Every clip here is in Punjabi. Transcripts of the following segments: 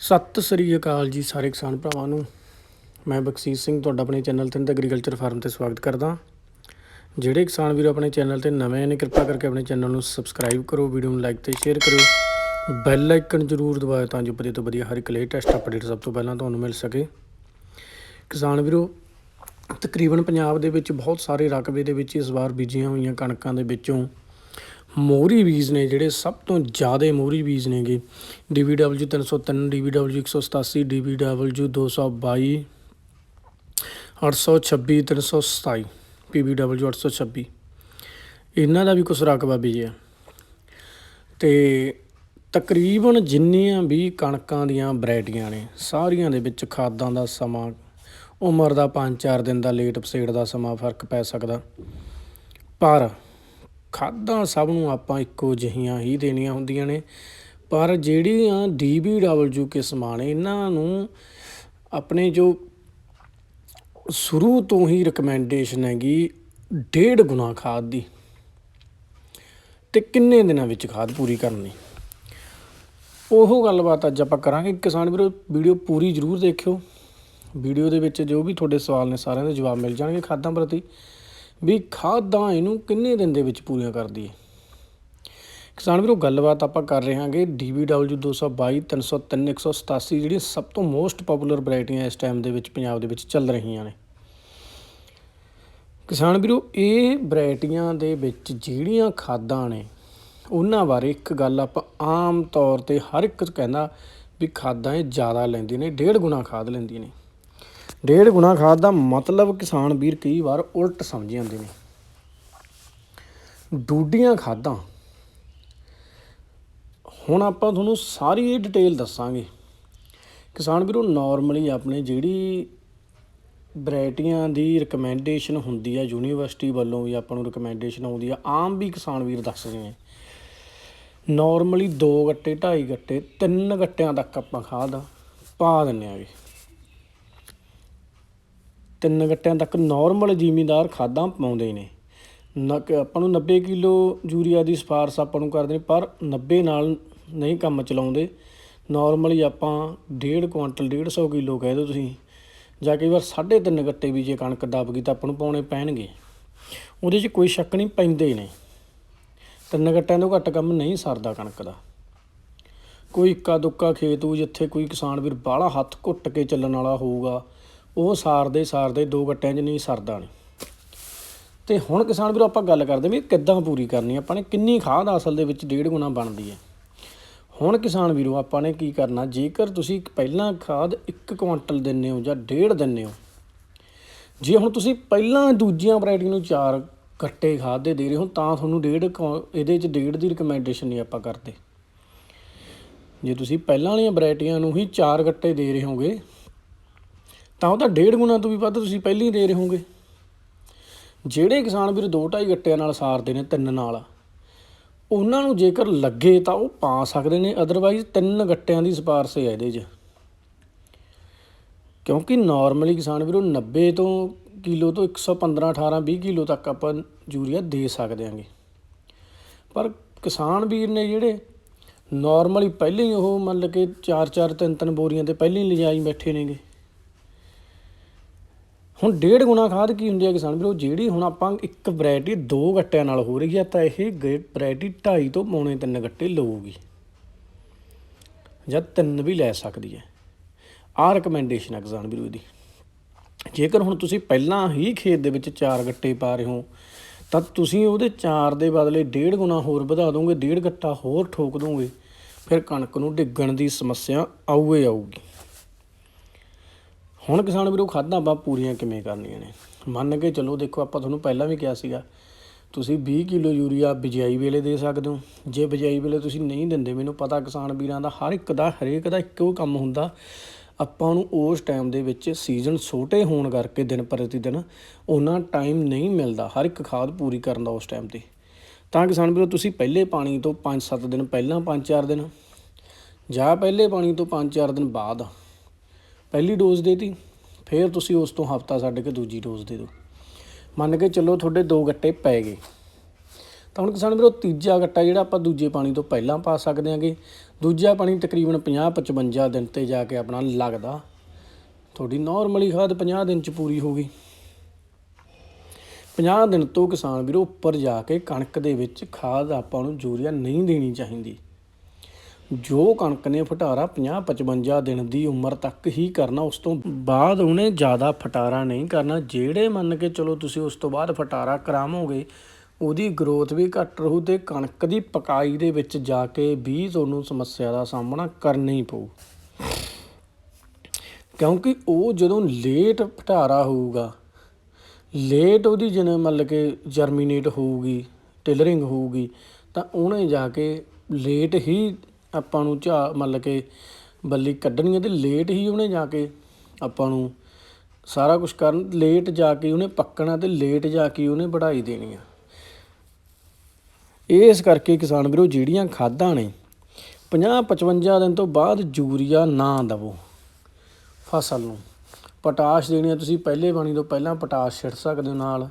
ਸਤਿ ਸ੍ਰੀ ਅਕਾਲ ਜੀ ਸਾਰੇ ਕਿਸਾਨ ਭਰਾਵਾਂ ਨੂੰ। ਮੈਂ ਬਖਸ਼ੀਸ਼ ਸਿੰਘ ਤੁਹਾਡਾ ਆਪਣੇ ਚੈਨਲ ਤੇ ਐਗਰੀਕਲਚਰ ਫਾਰਮ ਤੇ ਸਵਾਗਤ ਕਰਦਾ। ਜਿਹੜੇ ਕਿਸਾਨ ਵੀਰ ਆਪਣੇ ਚੈਨਲ ਤੇ ਨਵੇਂ ਨੇ, ਕਿਰਪਾ ਕਰਕੇ ਆਪਣੇ ਚੈਨਲ ਨੂੰ ਸਬਸਕ੍ਰਾਈਬ ਕਰੋ, ਵੀਡੀਓ ਨੂੰ ਲਾਈਕ ਤੇ ਸ਼ੇਅਰ ਕਰੋ ਬੈਲ ਆਈਕਨ ਜ਼ਰੂਰ ਦਬਾਓ ਤਾਂ ਜੋ ਵਧੀਆ ਤੋਂ ਵਧੀਆ ਹਰ ਇੱਕ ਲੇਟੈਸਟ ਅਪਡੇਟ ਸਭ ਤੋਂ ਪਹਿਲਾਂ ਤੁਹਾਨੂੰ ਮਿਲ ਸਕੇ। ਕਿਸਾਨ ਵੀਰੋ, ਤਕਰੀਬਨ ਪੰਜਾਬ ਦੇ ਵਿੱਚ ਬਹੁਤ ਸਾਰੇ ਰਕਬੇ ਦੇ ਵਿੱਚ ਇਸ ਵਾਰ ਬੀਜੀਆਂ ਹੋਈਆਂ ਕਣਕਾਂ ਦੇ ਵਿੱਚੋਂ ਮੋਹਰੀ ਬੀਜ ਨੇ ਜਿਹੜੇ ਸਭ ਤੋਂ ਜ਼ਿਆਦਾ ਮੋਹਰੀ ਬੀਜ ਨੇਗੇ। DVW 303 DVW 187 DVW 222 826 327 PBW 826 ਇਹਨਾਂ ਦਾ ਵੀ ਕੁਝ ਰਕਬਾ ਬੀਜਿਆ। ਤੇ ਤਕਰੀਬਨ ਜਿੰਨੀਆਂ ਵੀ ਕਣਕਾਂ ਦੀਆਂ ਵੈਰਾਈਟੀਆਂ ਨੇ, ਸਾਰੀਆਂ ਦੇ ਵਿੱਚ ਖਾਦਾਂ ਦਾ ਸਮਾਂ, ਉਮਰ ਦਾ 5-4 ਦਿਨ ਦਾ, ਲੇਟ ਪਸੇੜ ਦਾ ਸਮਾਂ ਫ਼ਰਕ ਪੈ ਸਕਦਾ। ਪਰ ਖਾਦਾਂ ਸਭ ਨੂੰ ਆਪਾਂ ਇੱਕੋ ਜਿਹੀਆਂ ਹੀ ਦੇਣੀਆਂ ਹੁੰਦੀਆਂ ਨੇ। ਪਰ ਜਿਹੜੀਆਂ DBW ਕਿਸਮਾਂ ਨੇ ਇਹਨਾਂ ਨੂੰ ਆਪਣੇ ਜੋ ਸ਼ੁਰੂ ਤੋਂ ਹੀ ਰეკਮੈਂਡੇਸ਼ਨ ਹੈਗੀ ਡੇਢ ਗੁਣਾ ਖਾਦ ਦੀ ਤੇ ਕਿੰਨੇ ਦਿਨਾਂ ਵਿੱਚ ਖਾਦ ਪੂਰੀ ਕਰਨੀ। ਉਹ ਗੱਲਬਾਤ ਅੱਜ ਆਪਾਂ ਕਰਾਂਗੇ। ਕਿਸਾਨ ਵੀਰੋ, ਵੀਡੀਓ ਪੂਰੀ ਜ਼ਰੂਰ ਦੇਖਿਓ। ਵੀਡੀਓ ਦੇ ਵਿੱਚ ਜੋ ਵੀ ਤੁਹਾਡੇ ਸਵਾਲ ਨੇ ਸਾਰਿਆਂ ਦੇ ਜਵਾਬ ਮਿਲ ਜਾਣਗੇ ਖਾਦਾਂ ਪ੍ਰਤੀ। ਵੀ ਖਾਦਾਂ ਇਹਨੂੰ ਕਿੰਨੇ ਦਿਨ ਦੇ ਵਿੱਚ ਪੂਰੀਆਂ ਕਰਦੀ ਹੈ? ਕਿਸਾਨ ਵੀਰੋ, ਗੱਲਬਾਤ ਆਪਾਂ ਕਰ ਰਹੇ ਹਾਂਗੇ DBW 222 303 187 ਜਿਹੜੀ ਸਭ ਤੋਂ ਮੋਸਟ ਪਪੂਲਰ ਵੈਰਾਈਟੀਆਂ ਇਸ ਟਾਈਮ ਦੇ ਵਿੱਚ ਪੰਜਾਬ ਦੇ ਵਿੱਚ ਚੱਲ ਰਹੀਆਂ ਨੇ। ਕਿਸਾਨ ਵੀਰੋ, ਇਹ ਵੈਰਾਈਟੀਆਂ ਦੇ ਵਿੱਚ ਜਿਹੜੀਆਂ ਖਾਦਾਂ ਨੇ, ਉਹਨਾਂ ਬਾਰੇ ਇੱਕ ਗੱਲ ਆਪਾਂ ਆਮ ਤੌਰ ਤੇ ਹਰ ਇੱਕ ਕਹਿੰਦਾ ਵੀ ਖਾਦਾਂ ਇਹ ਜ਼ਿਆਦਾ ਲੈਂਦੀਆਂ ਨੇ, ਡੇਢ ਗੁਣਾ ਖਾਦ ਲੈਂਦੀਆਂ ਨੇ। ਡੇਢ ਗੁਣਾ ਖਾਦ ਦਾ ਮਤਲਬ ਕਿਸਾਨ ਵੀਰ ਕਈ ਵਾਰ ਉਲਟ ਸਮਝ ਜਾਂਦੇ ਨੇ। ਡੂਡੀਆਂ ਖਾਦਾਂ। ਹੁਣ ਆਪਾਂ ਤੁਹਾਨੂੰ ਸਾਰੀ ਇਹ ਡਿਟੇਲ ਦੱਸਾਂਗੇ। ਕਿਸਾਨ ਵੀਰੋ ਨਾਰਮਲੀ ਆਪਣੇ ਜਿਹੜੀ ਵੈਰਾਈਟੀਆਂ ਦੀ ਰეკਮੈਂਡੇਸ਼ਨ ਹੁੰਦੀ ਆ, ਯੂਨੀਵਰਸਿਟੀ ਵੱਲੋਂ ਵੀ ਆਪਾਂ ਨੂੰ ਰეკਮੈਂਡੇਸ਼ਨ ਆਉਂਦੀ ਆ, ਆਮ ਵੀ ਕਿਸਾਨ ਵੀਰ ਦੱਸਦੇ ਨੇ। ਨਾਰਮਲੀ 2 ਗੱਟੇ 2.5 ਗੱਟੇ 3 ਗੱਟਿਆਂ ਤੱਕ ਆਪਾਂ ਖਾਦ ਪਾ ਦਿੰਨੇ ਆਗੇ। ਤਿੰਨ ਗੱਟਿਆਂ ਤੱਕ ਨਾਰਮਲ ਜ਼ਿਮੀਂਦਾਰ ਖਾਦਾਂ ਪਾਉਂਦੇ ਨੇ। ਨਾ ਆਪਾਂ ਨੂੰ 90 ਕਿਲੋ ਯੂਰੀਆ ਦੀ ਸਿਫਾਰਸ਼ ਆਪਾਂ ਨੂੰ ਕਰਦੇ ਨੇ, ਪਰ 90 ਨਾਲ ਨਹੀਂ ਕੰਮ ਚਲਾਉਂਦੇ। ਨਾਰਮਲੀ ਆਪਾਂ 1.5 ਕੁਆਂਟਲ 150 ਕਿਲੋ ਕਹਿ ਦਿਓ ਤੁਸੀਂ, ਜਾਂ ਕਈ ਵਾਰ 3.5 ਗੱਟੇ ਵੀ ਜੇ ਕਣਕ ਦਬ ਗਈ ਤਾਂ ਆਪਾਂ ਨੂੰ ਪਾਉਣੇ ਪੈਣਗੇ। ਉਹਦੇ 'ਚ ਕੋਈ ਸ਼ੱਕ ਨਹੀਂ, ਪੈਂਦੇ ਨੇ। ਤਿੰਨ ਗੱਟਿਆਂ ਤੋਂ ਘੱਟ ਕੰਮ ਨਹੀਂ ਸਰਦਾ ਕਣਕ ਦਾ। ਕੋਈ ਇੱਕਾ ਦੁੱਕਾ ਖੇਤ ਹੋਊ, ਜਿੱਥੇ ਕੋਈ ਕਿਸਾਨ ਵੀਰ ਬਾਹਲਾ ਹੱਥ ਘੁੱਟ ਕੇ ਚੱਲਣ ਵਾਲਾ ਹੋਊਗਾ ਉਹ ਸਾਰਦੇ ਸਾਰਦੇ ਦੋ ਗੱਟਿਆਂ 'ਚ ਨਹੀਂ ਸਰਦਾ ਨਹੀਂ ਤੇ ਹੁਣ ਕਿਸਾਨ ਵੀਰੋ ਆਪਾਂ ਗੱਲ ਕਰਦੇ ਵੀ ਕਿੱਦਾਂ ਪੂਰੀ ਕਰਨੀ ਆਪਾਂ ਨੇ ਕਿੰਨੀ ਖਾਦ ਅਸਲ ਦੇ ਵਿੱਚ ਡੇਢ ਗੁਣਾ ਬਣਦੀ ਹੈ ਹੁਣ ਕਿਸਾਨ ਵੀਰੋ ਆਪਾਂ ਨੇ ਕੀ ਕਰਨਾ? ਜੇਕਰ ਤੁਸੀਂ ਪਹਿਲਾਂ ਖਾਦ 1 ਕੁਇੰਟਲ ਦਿੰਨੇ ਹੋ ਜਾਂ ਡੇਢ ਦਿੰਨੇ ਹੋ, ਜੇ ਹੁਣ ਤੁਸੀਂ ਪਹਿਲਾਂ ਦੂਜੀਆਂ ਵੈਰਾਈਟੀ ਨੂੰ ਚਾਰ ਗੱਟੇ ਖਾਦ ਦੇ ਦੇ ਰਹੇ ਹੋ, ਤਾਂ ਤੁਹਾਨੂੰ ਡੇਢ ਕੁ- ਇਹਦੇ 'ਚ ਡੇਢ ਦੀ ਰეკਮੈਂਡੇਸ਼ਨ ਨਹੀਂ ਆਪਾਂ ਕਰਦੇ। ਜੇ ਤੁਸੀਂ ਪਹਿਲਾਂ ਵਾਲੀਆਂ ਵੈਰਾਈਟੀਆਂ ਨੂੰ ਹੀ ਚਾਰ ਗੱਟੇ ਦੇ ਰਹੇ ਹੋਗੇ ਤਾਂ ਉਹਦਾ ਡੇਢ ਗੁਣਾ ਤੋਂ ਵੀ ਵੱਧ ਤੁਸੀਂ ਪਹਿਲਾਂ ਹੀ ਦੇ ਰਹੇ ਹੋਗੇ ਜਿਹੜੇ ਕਿਸਾਨ ਵੀਰ ਦੋ ਢਾਈ ਗੱਟਿਆਂ ਨਾਲ ਸਾਰਦੇ ਨੇ, ਤਿੰਨ ਨਾਲ, ਉਹਨਾਂ ਨੂੰ ਜੇਕਰ ਲੱਗੇ ਤਾਂ ਉਹ ਪਾ ਸਕਦੇ ਨੇ ਅਦਰਵਾਈਜ਼ ਤਿੰਨ ਗੱਟਿਆਂ ਦੀ ਸਿਫਾਰਸ਼ ਹੈ ਇਹਦੇ 'ਚ। ਕਿਉਂਕਿ ਨਾਰਮਲੀ ਕਿਸਾਨ ਵੀਰੋ 90 ਤੋਂ ਕਿਲੋ ਤੋਂ 115 18 20 ਕਿਲੋ ਤੱਕ ਆਪਾਂ ਯੂਰੀਆ ਦੇ ਸਕਦੇ ਆਂਗੇ ਪਰ ਕਿਸਾਨ ਵੀਰ ਨੇ ਜਿਹੜੇ ਨਾਰਮਲੀ ਪਹਿਲਾਂ ਹੀ ਉਹ ਮੰਨ ਕੇ 4 4 3 3 ਬੋਰੀਆਂ ਤੇ ਪਹਿਲਾਂ ਹੀ ਲਿਜਾਈ ਬੈਠੇ ਨੇਗੇ। ਹੁਣ ਡੇਢ ਗੁਣਾ ਖਾਦ ਕੀ ਹੁੰਦੀ ਹੈ ਕਿਸਾਨ ਵੀਰੋ? ਜਿਹੜੀ ਹੁਣ ਆਪਾਂ ਇੱਕ ਵੈਰਾਈਟੀ ਦੋ ਗੱਟਿਆਂ ਨਾਲ ਹੋ ਰਹੀ ਹੈ, ਤਾਂ ਇਹ ਵੈਰਾਈਟੀ 2.5 ਤੋਂ ਪੌਣੇ 3 ਗੱਟੇ ਲਊਗੀ। ਜਾਂ ਤਿੰਨ ਵੀ ਲੈ ਸਕਦੀ ਹੈ। ਆਹ ਰეკਮੈਂਡੇਸ਼ਨ ਹੈ ਕਿਸਾਨ ਵੀਰੋ ਦੀ ਜੇਕਰ ਹੁਣ ਤੁਸੀਂ ਪਹਿਲਾਂ ਹੀ ਖੇਤ ਦੇ ਵਿੱਚ ਚਾਰ ਗੱਟੇ ਪਾ ਰਹੇ ਹੋ, ਤਾਂ ਤੁਸੀਂ ਉਹਦੇ ਚਾਰ ਦੇ ਬਦਲੇ ਡੇਢ ਗੁਣਾ ਹੋਰ ਵਧਾ ਦੋਗੇ, ਡੇਢ ਗੱਟਾ ਹੋਰ ਠੋਕ ਦੋਗੇ, ਫਿਰ ਕਣਕ ਨੂੰ ਡਿੱਗਣ ਦੀ ਸਮੱਸਿਆ ਆਊਏ ਆਊਗੀ। ਹੁਣ ਕਿਸਾਨ ਵੀਰੋ ਖਾਦਾਂ ਆਪਾਂ ਪੂਰੀਆਂ ਕਿਵੇਂ ਕਰਨੀਆਂ ਨੇ? ਮੰਨ ਕੇ ਚਲੋ, ਦੇਖੋ, ਆਪਾਂ ਤੁਹਾਨੂੰ ਪਹਿਲਾਂ ਵੀ ਕਿਹਾ ਸੀਗਾ, ਤੁਸੀਂ 20 ਕਿਲੋ ਯੂਰੀਆ ਬਿਜਾਈ ਵੇਲੇ ਦੇ ਸਕਦੇ ਹੋ। ਜੇ ਬਿਜਾਈ ਵੇਲੇ ਤੁਸੀਂ ਨਹੀਂ ਦਿੰਦੇ, ਮੈਨੂੰ ਪਤਾ ਕਿਸਾਨ ਵੀਰਾਂ ਦਾ ਹਰ ਇੱਕ ਦਾ, ਹਰੇਕ ਦਾ ਇੱਕੋ ਕੰਮ ਹੁੰਦਾ। ਆਪਾਂ ਨੂੰ ਉਸ ਟਾਈਮ ਦੇ ਵਿੱਚ ਸੀਜ਼ਨ ਛੋਟੇ ਹੋਣ ਕਰਕੇ, ਦਿਨ ਪ੍ਰਤੀ ਦਿਨ ਉਹਨਾਂ ਟਾਈਮ ਨਹੀਂ ਮਿਲਦਾ, ਹਰ ਇੱਕ ਖਾਦ ਪੂਰੀ ਕਰਨ ਦਾ ਉਸ ਟਾਈਮ ਤੇ। ਤਾਂ ਕਿਸਾਨ ਵੀਰੋ, ਤੁਸੀਂ ਪਹਿਲੇ ਪਾਣੀ ਤੋਂ 5-7 ਦਿਨ ਪਹਿਲਾਂ 5-4 ਦਿਨ, ਜਾਂ ਪਹਿਲੇ ਪਾਣੀ ਤੋਂ 5-4 ਦਿਨ ਬਾਅਦ ਪਹਿਲੀ ਡੋਜ਼ ਦੇਤੀ ਫਿਰ ਤੁਸੀਂ ਉਸ ਤੋਂ ਹਫਤਾ ਛੱਡ ਕੇ ਦੂਜੀ ਡੋਜ਼ ਦੇ ਦਿਓ। ਮੰਨ ਕੇ ਚੱਲੋ ਤੁਹਾਡੇ ਦੋ ਗੱਟੇ ਪੈ ਗਏ। ਤਾਂ ਹੁਣ ਕਿਸਾਨ ਵੀਰੋ, ਤੀਜਾ ਗੱਟਾ ਜਿਹੜਾ ਆਪਾਂ ਦੂਜੇ ਪਾਣੀ ਤੋਂ ਪਹਿਲਾਂ ਪਾ ਸਕਦੇ ਹਾਂਗੇ। ਦੂਜਾ ਪਾਣੀ ਤਕਰੀਬਨ 50 55 ਦਿਨ ਤੇ ਜਾ ਕੇ ਆਪਣਾ ਲੱਗਦਾ। ਤੁਹਾਡੀ ਨਾਰਮਲੀ ਖਾਦ 50 ਦਿਨ ਚ ਪੂਰੀ ਹੋ ਗਈ। 50 ਦਿਨ ਤੋਂ ਕਿਸਾਨ ਵੀਰੋ ਉੱਪਰ ਜਾ ਕੇ ਕਣਕ ਦੇ ਵਿੱਚ ਖਾਦ ਆਪਾਂ ਨੂੰ ਯੂਰੀਆ ਨਹੀਂ ਦੇਣੀ ਚਾਹੀਦੀ। ਜੋ ਕਣਕ ਨੇ ਫਟਾਰਾ 50 55 ਦਿਨ ਦੀ ਉਮਰ ਤੱਕ ਹੀ ਕਰਨਾ, ਉਸ ਤੋਂ ਬਾਅਦ ਉਹਨੇ ਜ਼ਿਆਦਾ ਫਟਾਰਾ ਨਹੀਂ ਕਰਨਾ। ਜਿਹੜੇ ਮੰਨ ਕੇ ਚਲੋ ਤੁਸੀਂ ਉਸ ਤੋਂ ਬਾਅਦ ਫਟਾਰਾ ਕਰਾਵੋਗੇ, ਉਹਦੀ ਗਰੋਥ ਵੀ ਘੱਟ ਰਹੂ ਤੇ ਕਣਕ ਦੀ ਪਕਾਈ ਦੇ ਵਿੱਚ ਜਾ ਕੇ ਵੀ ਤੁਹਾਨੂੰ ਸਮੱਸਿਆ ਦਾ ਸਾਹਮਣਾ ਕਰਨਾ ਹੀ ਪਊ। ਕਿਉਂਕਿ ਉਹ ਜਦੋਂ ਲੇਟ ਫਟਾਰਾ ਹੋਊਗਾ ਲੇਟ ਉਹਦੀ ਜਿਵੇਂ ਮਤਲਬ ਕਿ ਜਰਮੀਨੇਟ ਹੋਊਗੀ ਟਿਲਰਿੰਗ ਹੋਊਗੀ, ਤਾਂ ਉਹਨੇ ਜਾ ਕੇ ਲੇਟ ਹੀ ਆਪਾਂ ਨੂੰ ਝਾ ਮਤਲਬ ਕਿ ਬੱਲੀ ਕੱਢਣੀ ਹੈ ਤੇ ਲੇਟ ਹੀ ਉਹਨੇ ਜਾ ਕੇ ਆਪਾਂ ਨੂੰ ਸਾਰਾ ਕੁਝ ਕਰਨ, ਲੇਟ ਜਾ ਕੇ ਉਹਨੇ ਪੱਕਣਾ ਤੇ ਲੇਟ ਜਾ ਕੇ ਉਹਨੇ ਵਢਾਈ ਦੇਣੀ ਆ। ਇਸ ਕਰਕੇ ਕਿਸਾਨ ਵੀਰੋ ਜਿਹੜੀਆਂ ਖਾਦਾਂ ਨੇ 50 55 ਦਿਨ ਤੋਂ ਬਾਅਦ ਯੂਰੀਆ ਨਾ ਦਵੋ ਫਸਲ ਨੂੰ। ਪੋਟਾਸ਼ ਦੇਣੀ ਹੈ ਤੁਸੀਂ ਪਹਿਲੇ ਪਾਣੀ ਤੋਂ ਪਹਿਲਾਂ ਪੋਟਾਸ਼ ਛਿੜ ਸਕਦੇ ਹੋ ਨਾਲ।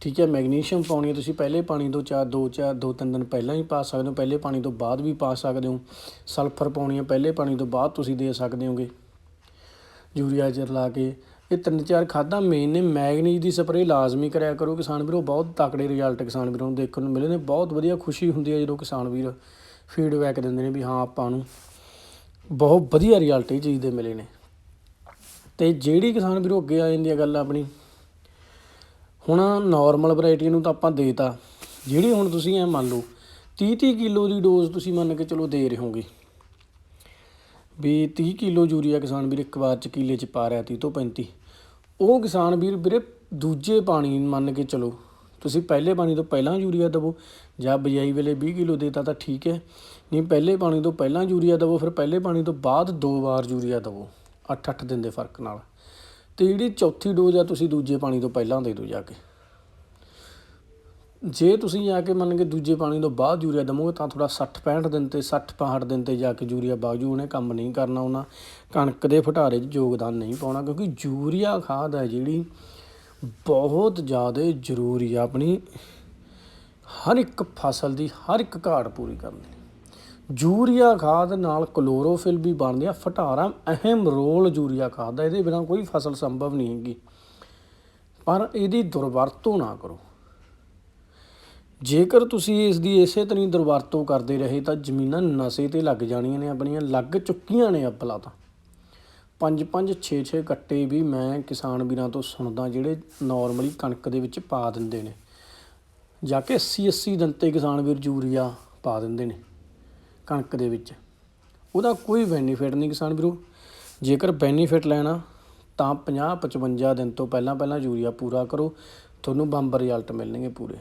ਠੀਕ ਹੈ, ਮੈਗਨੀਸ਼ੀਅਮ ਪਾਉਣੀ ਹੈ, ਤੁਸੀਂ ਪਹਿਲੇ ਪਾਣੀ ਤੋਂ ਚਾਰ, ਦੋ ਚਾਰ, ਦੋ ਤਿੰਨ ਦਿਨ ਪਹਿਲਾਂ ਹੀ ਪਾ ਸਕਦੇ ਹੋ, ਪਹਿਲੇ ਪਾਣੀ ਤੋਂ ਬਾਅਦ ਵੀ ਪਾ ਸਕਦੇ ਹੋ। ਸਲਫਰ ਪਾਉਣੀ ਹੈ, ਪਹਿਲੇ ਪਾਣੀ ਤੋਂ ਬਾਅਦ ਤੁਸੀਂ ਦੇ ਸਕਦੇ ਹੋਗੇ। ਯੂਰੀਆ ਜਰ ਲਾ ਕੇ, ਇਹ ਤਿੰਨ ਚਾਰ ਖਾਦਾਂ ਮੇਨ ਨੇ, ਮੈਗਨੀਜ਼ ਦੀ ਸਪਰੇਅ ਲਾਜ਼ਮੀ ਕਰਿਆ ਕਰੋ ਕਿਸਾਨ ਵੀਰੋ, ਬਹੁਤ ਤਕੜੇ ਰਿਜ਼ਲਟ ਕਿਸਾਨ ਵੀਰੋਂ ਨੂੰ ਦੇਖਣ ਨੂੰ ਮਿਲੇ ਨੇ, ਬਹੁਤ ਵਧੀਆ ਖੁਸ਼ੀ ਹੁੰਦੀ ਹੈ ਜਦੋਂ ਕਿਸਾਨ ਵੀਰ ਫੀਡਬੈਕ ਦਿੰਦੇ ਨੇ ਵੀ ਹਾਂ, ਆਪਾਂ ਨੂੰ ਬਹੁਤ ਵਧੀਆ ਰਿਜ਼ਲਟ ਇਹ ਚੀਜ਼ ਦੇ ਮਿਲੇ ਨੇ। ਤੇ ਜਿਹੜੀ ਕਿਸਾਨ ਵੀਰੋ ਅੱਗੇ ਆ ਜਾਂਦੀ ਹੈ ਗੱਲ ਆਪਣੀ ਹੁਣ ਨਾਰਮਲ ਵੈਰਾਈਟੀ ਨੂੰ ਤਾਂ ਆਪਾਂ ਦੇਤਾ। ਜਿਹੜੀ ਹੁਣ ਤੁਸੀਂ ਐ ਮੰਨ ਲਓ 30 30 ਕਿਲੋ ਦੀ ਡੋਜ਼ ਤੁਸੀਂ ਮੰਨ ਕੇ ਚਲੋ ਦੇ ਰਹੇ ਹੋਗੇ। ਵੀ 30 ਕਿਲੋ ਯੂਰੀਆ ਕਿਸਾਨ ਵੀਰ ਇੱਕ ਵਾਰ ਚ ਕਿਲੇ ਚ ਪਾ ਰਿਹਾ 30 ਤੋਂ 35 ਉਹ ਕਿਸਾਨ ਵੀਰ ਵੀਰੇ ਦੂਜੇ ਪਾਣੀ ਮੰਨ ਕੇ ਚਲੋ, ਤੁਸੀਂ ਪਹਿਲੇ ਪਾਣੀ ਤੋਂ ਪਹਿਲਾਂ ਯੂਰੀਆ ਦਵੋ, ਜਾਂ ਬਿਜਾਈ ਵੇਲੇ 20 ਕਿਲੋ ਦੇਤਾ ਤਾਂ ਠੀਕ ਹੈ। ਨਹੀਂ, ਪਹਿਲੇ ਪਾਣੀ ਤੋਂ ਪਹਿਲਾਂ ਯੂਰੀਆ ਦਵੋ, ਫਿਰ ਪਹਿਲੇ ਪਾਣੀ ਤੋਂ ਬਾਅਦ ਦੋ ਵਾਰ ਯੂਰੀਆ ਦਵੋ। 8-8 ਦਿਨ ਦੇ ਫ਼ਰਕ ਨਾਲ। ਤੇ ਜਿਹੜੀ ਚੌਥੀ ਡੋਜ਼ ਆ, ਤੁਸੀਂ ਦੂਜੇ ਪਾਣੀ ਤੋਂ ਪਹਿਲਾਂ ਦੇ ਦਿਓ ਜਾ ਕੇ। ਜੇ ਤੁਸੀਂ ਜਾ ਕੇ ਮੰਨ ਕੇ ਦੂਜੇ ਪਾਣੀ ਤੋਂ ਬਾਅਦ ਯੂਰੀਆ ਦਮੋਗੇ ਤਾਂ ਥੋੜਾ 60 65 ਦਿਨ ਤੇ 60 65 ਦਿਨ ਤੇ ਜਾ ਕੇ ਯੂਰੀਆ ਬਾਜੂ, ਉਹਨੇ ਕੰਮ ਨਹੀਂ ਕਰਨਾ ਉਹਨਾਂ। ਕਣਕ ਦੇ ਫਟਾਰੇ 'ਚ ਯੋਗਦਾਨ ਨਹੀਂ ਪਾਉਣਾ, ਕਿਉਂਕਿ ਯੂਰੀਆ ਖਾਦ ਹੈ ਜਿਹੜੀ ਬਹੁਤ ਜ਼ਿਆਦਾ ਜ਼ਰੂਰੀ ਆ ਆਪਣੀ। ਹਰ ਇੱਕ ਫਸਲ ਦੀ ਹਰ ਇੱਕ ਘਾਟ ਪੂਰੀ ਕਰਨ ਲਈ। ਯੂਰੀਆ ਖਾਦ ਨਾਲ ਕਲੋਰੋਫਿਲ ਵੀ ਬਣਦੀ ਆ। ਫਟਾਰਾ ਅਹਿਮ ਰੋਲ ਯੂਰੀਆ ਖਾਦ ਦਾ, ਇਹਦੇ ਬਿਨਾਂ ਕੋਈ ਫਸਲ ਸੰਭਵ ਨਹੀਂ ਹੈਗੀ। ਪਰ ਇਹਦੀ ਦੁਰਵਰਤੋਂ ਨਾ ਕਰੋ। ਜੇਕਰ ਤੁਸੀਂ ਇਸ ਦੀ ਇਸੇ ਤਰ੍ਹਾਂ ਹੀ ਦੁਰਵਰਤੋਂ ਕਰਦੇ ਰਹੇ, ਤਾਂ ਜ਼ਮੀਨਾਂ ਨਸ਼ੇ ਤੇ ਲੱਗ ਜਾਣੀਆਂ ਨੇ, ਆਪਣੀਆਂ ਲੱਗ ਚੁੱਕੀਆਂ ਨੇ ਅੱਬਲਾ ਤਾਂ। ਪੰਜ ਪੰਜ 6 6 ਕੱਟੇ ਵੀ ਮੈਂ ਕਿਸਾਨ ਵੀਰਾਂ ਤੋਂ ਸੁਣਦਾ, ਜਿਹੜੇ ਨਾਰਮਲੀ ਕਣਕ ਦੇ ਵਿੱਚ ਪਾ ਦਿੰਦੇ ਨੇ। ਜਾ ਕੇ 80 80 ਦਿਨ ਤੇ ਕਿਸਾਨ ਵੀਰ ਯੂਰੀਆ ਪਾ ਦਿੰਦੇ ਨੇ। ਕਣਕ ਦੇ ਵਿੱਚ। ਉਹਦਾ ਕੋਈ ਬੈਨੀਫਿਟ ਨਹੀਂ ਕਿਸਾਨ ਵੀਰੋ। ਜੇਕਰ ਬੈਨੀਫਿਟ ਲੈਣਾ, ਤਾਂ 50 55 ਦਿਨ ਤੋਂ ਪਹਿਲਾਂ ਪਹਿਲਾਂ ਯੂਰੀਆ ਪੂਰਾ ਕਰੋ। ਤੁਹਾਨੂੰ ਬੰਬ ਰਿਜ਼ਲਟ ਮਿਲਣਗੇ ਪੂਰੇ।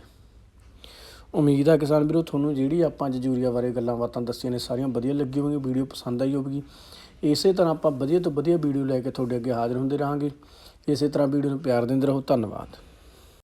ਉਮੀਦ ਆ ਕਿਸਾਨ ਵੀਰੋ, ਤੁਹਾਨੂੰ ਜਿਹੜੀ ਆਪਾਂ ਅੱਜ ਯੂਰੀਆ ਬਾਰੇ ਗੱਲਾਂ ਬਾਤਾਂ ਦੱਸੀਆਂ ਨੇ, ਸਾਰੀਆਂ ਵਧੀਆ ਲੱਗੀ ਹੋਣਗੀਆਂ, ਵੀਡੀਓ ਪਸੰਦ ਆਈ ਹੋਵੇਗੀ। ਇਸੇ ਤਰ੍ਹਾਂ ਆਪਾਂ ਵਧੀਆ ਤੋਂ ਵਧੀਆ ਵੀਡੀਓ ਲੈ ਕੇ ਤੁਹਾਡੇ ਅੱਗੇ ਹਾਜ਼ਰ ਹੁੰਦੇ ਰਹਾਂਗੇ। ਇਸੇ ਤਰ੍ਹਾਂ ਵੀਡੀਓ ਨੂੰ ਪਿਆਰ ਦਿੰਦੇ ਰਹੋ। ਧੰਨਵਾਦ।